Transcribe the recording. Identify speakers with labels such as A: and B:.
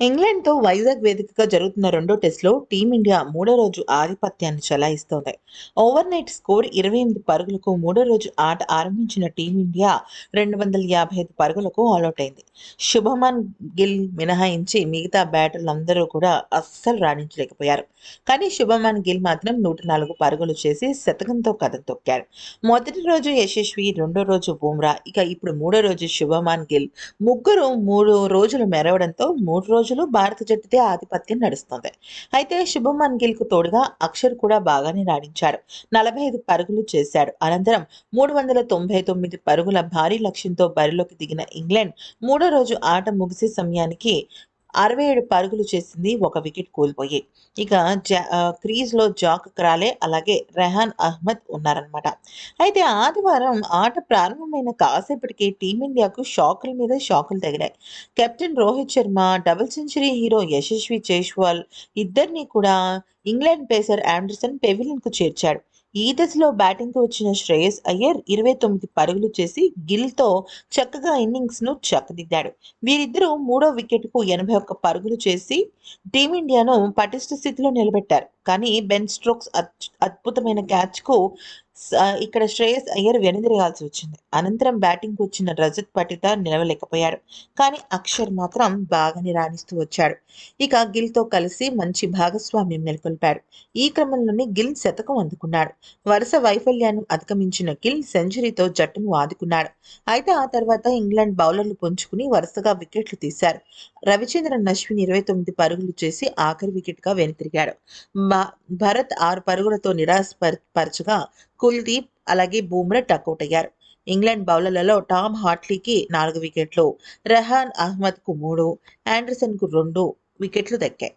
A: ఇంగ్లాండ్తో వైజాగ్ వేదికగా జరుగుతున్న రెండో టెస్టులో టీమిండియా మూడో రోజు ఆధిపత్యాన్ని చెలాయిస్తోంది. ఓవర్ నైట్ స్కోర్ ఇరవై ఎనిమిది పరుగులకు మూడో రోజు ఆట ఆరంభించిన టీమిండియా రెండు వందల యాభై ఐదు పరుగులకు ఆల్అౌట్ అయింది శుభమన్ గిల్ మినహాయించి మిగతా బ్యాటర్లందరూ కూడా అస్సలు రాణించలేకపోయారు. కానీ శుభమన్ గిల్ మాత్రం నూట నాలుగు పరుగులు చేసి శతకంతో కథ తొక్కారు మొదటి రోజు యశస్వి రెండో రోజు బుమ్రా. ఇక ఇప్పుడు మూడో రోజు శుభమాన్ గిల్ ముగ్గురు మూడు రోజులు మెరవడంతో మూడు రోజులు భారత జట్టుదే ఆధిపత్యం నడుస్తుంది. అయితే శుభమన్ గిల్కు తోడుగా అక్షర్ కూడా బాగానే రాణించాడు నలభై ఐదు పరుగులు చేశాడు. అనంతరం మూడు వందల తొంభై తొమ్మిది పరుగుల భారీ లక్ష్యంతో బరిలోకి దిగిన ఇంగ్లాండ్ మూడో రోజు ఆట ముగిసే సమయానికి అరవై ఏడు పరుగులు చేసింది ఒక వికెట్ కోల్పోయి. ఇక జా క్రీజ్లో జాక్ క్రాలే అలాగే రెహాన్ అహ్మద్ ఉన్నారనమాట అయితే ఆదివారం ఆట ప్రారంభమైన కాసేపటికి టీమిండియాకు షాకుల మీద షాకులు తగిలాయి. Captain Rohit Sharma double century hero Yashasvi Jaiswal ఇద్దరిని కూడా ఇంగ్లాండ్ పేసర్ ఆండర్సన్ పెవిలియన్కు చేర్చాడు. ఈ దశలో బ్యాటింగ్కు వచ్చిన శ్రేయస్ అయ్యర్ ఇరవై తొమ్మిది పరుగులు చేసి గిల్తో చక్కగా ఇన్నింగ్స్ను చక్కదిద్దాడు వీరిద్దరూ మూడో వికెట్కు ఎనభై ఒక్క పరుగులు చేసి టీమిండియాను పటిష్ట స్థితిలో నిలబెట్టారు. కానీ బెన్ స్ట్రోక్స్ అద్- అద్భుతమైన క్యాచ్కు ఇక్కడ శ్రేయస్ అయ్యర్ వెనుదిరగాల్సి వచ్చింది. అనంతరం బ్యాటింగ్కు వచ్చిన రజత్ పటిత నిలవలేకపోయాడు. కానీ అక్షర్ మాత్రం బాగానే రాణిస్తూ వచ్చాడు. ఇక గిల్తో కలిసి మంచి భాగస్వామ్యం నెలకొల్పాడు. ఈ క్రమంలోనే గిల్ శతకం అందుకున్నాడు. వరుస వైఫల్యాన్ని అధిగమించిన గిల్ సెంచరీతో జట్టును ఆదుకున్నాడు. అయితే ఆ తర్వాత ఇంగ్లాండ్ బౌలర్లు పుంజుకుని వరుసగా వికెట్లు తీశారు. రవిచంద్రన్ అశ్విన్ ఇరవై తొమ్మిది పరుగులు చేసి ఆఖరి వికెట్గా వెనుతిరిగాడు. భరత్ ఆరు పరుగులతో నిరాశపరచగా కుల్దీప్ అలాగే బూమ్రా టక్అవుట్ అయ్యారు. ఇంగ్లాండ్ బౌలర్లలో టామ్ హాట్లీకి నాలుగు వికెట్లు రెహాన్ అహ్మద్కు మూడు యాండర్సన్కు రెండు వికెట్లు దక్కాయి.